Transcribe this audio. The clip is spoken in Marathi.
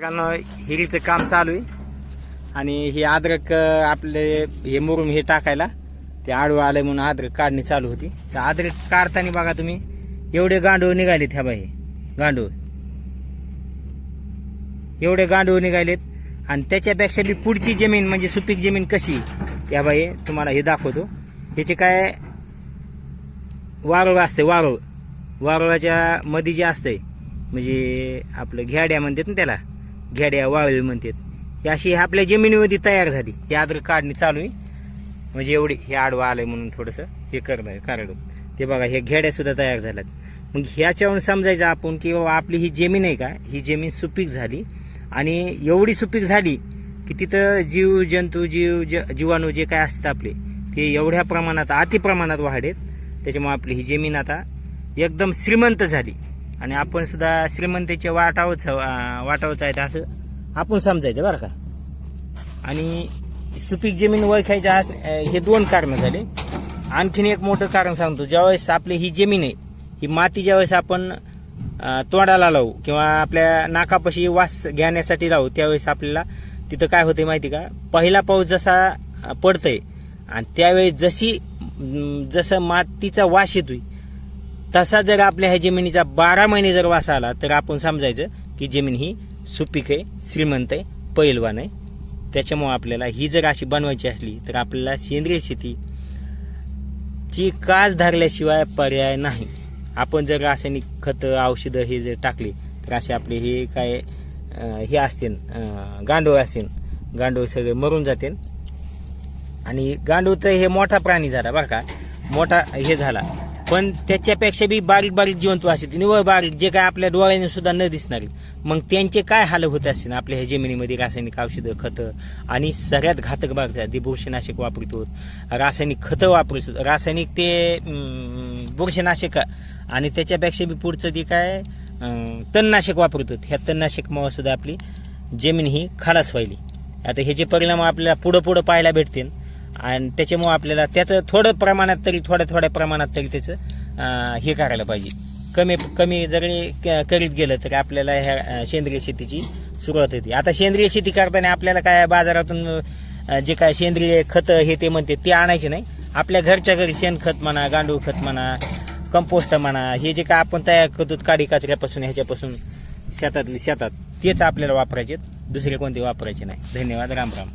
मित्रांनो हिरीचं काम चालू आहे. आणि हे अद्रक आपले हे मुरुम हे टाकायला ते आडवं आलंय म्हणून अद्रक काढणी चालू होती. तर अद्रक काढताना बघा तुम्ही एवढे गांडूळ निघालेत ह्या बाई गांडूळ. एवढे गांडूळ निघालेत. आणि त्याच्यापेक्षा बी पुढची जमीन म्हणजे सुपीक जमीन कशी या बाई तुम्हाला हे दाखवतो. ह्याचे काय वारुळ असते वारुळ. वारुळाच्या मध्ये जे असतंय म्हणजे आपलं घ्याड्या म्हणतात ना त्याला घेड्या वाळवी म्हणतात. ही अशी आपल्या जमिनीमध्ये तयार झाली. ही आदर काढणी चालू आहे. म्हणजे एवढी हे आडवा आलंय म्हणून थोडंसं हे करणार कारण. ते बघा हे घेड्या सुद्धा तयार झाल्यात. मग ह्याच्यावरून समजायचं आपण की बाबा आपली ही जमीन आहे का? ही जमीन सुपीक झाली. आणि एवढी सुपीक झाली की तिथं जीव जंतू जीव ज जीवाणू जे काय असतात आपले ते एवढ्या प्रमाणात अति प्रमाणात वाढेत. त्याच्यामुळे आपली ही जमीन आता एकदम श्रीमंत झाली. आणि आपण सुद्धा श्रीमंतीच्या वाटावच वाटावच आहेत असं आपण समजायचं बरं का? आणि सुपीक जमीन ओळखायच्या हे दोन कारण झाले. आणखीन एक मोठं कारण सांगतो. ज्यावेळेस आपली ही जमीन आहे ही माती ज्यावेळेस आपण तोंडाला लावू किंवा आपल्या नाकापाशी वास घेण्यासाठी लावू त्यावेळेस आपल्याला तिथं काय होते माहिती का? पहिला पाऊस जसा अं, पडतंय आणि त्यावेळेस जशी जसं मातीचा वास येतोय तसा जर आपल्या ह्या जमिनीचा बारा महिने जर वास आला तर आपण समजायचं की जमीन ही सुपीक आहे श्रीमंत आहे पैलवान आहे. त्याच्यामुळे आपल्याला ही जर अशी बनवायची असली तर आपल्याला सेंद्रिय शेती ची काच धरल्याशिवाय पर्याय नाही. आपण जर रासायनिक खतं औषधं हे जर टाकली तर असे आपले हे काय हे असतील गांडूळ असेल गांडूळ सगळे मरून जातील. आणि गांडूळ तर हे मोठा प्राणी झाला बरं का. मोठा हे झाला. पण त्याच्यापेक्षा बी बारीक बारीक जिवंत असते निवळ बारीक जे काय आपल्या डोळ्याने सुद्धा न दिसणार. मग त्यांचे काय हाल होत असेल आपल्या ह्या जमिनीमध्ये रासायनिक औषधं खतं आणि सगळ्यात घातक भाग जे बुरशीनाशक वापरतो रासायनिक खतं वापरतो रासायनिक ते बुरशीनाशक आणि त्याच्यापेक्षा बी पुढचं ते काय तणनाशक वापरतो ह्या तणनाशकमुळे सुद्धा आपली जमीन ही खालास व्हायली. आता ह्याचे परिणाम आपल्याला पुढं पुढं पाहायला भेटतील आणि त्याच्यामुळं आपल्याला त्याचं थोडं प्रमाणात तरी थोड्या थोड्या प्रमाणात तरी त्याचं हे करायला पाहिजे. कमी कमी जरी क- करीत गेलं तरी आपल्याला ह्या सेंद्रिय शेतीची सुरुवात होती. आता सेंद्रिय शेती करताना आपल्याला काय बाजारातून जे काय सेंद्रिय खतं हे ते म्हणते ते आणायचे नाही. आपल्या घरच्या घरी शेणखत म्हणा गांडूळ खत म्हणा कंपोस्ट म्हणा हे जे काय आपण तयार करतो काडी कचऱ्यापासून ह्याच्यापासून शेतातले शेतात तेच आपल्याला वापरायचे दुसरे कोणते वापरायचे नाही. धन्यवाद. राम राम.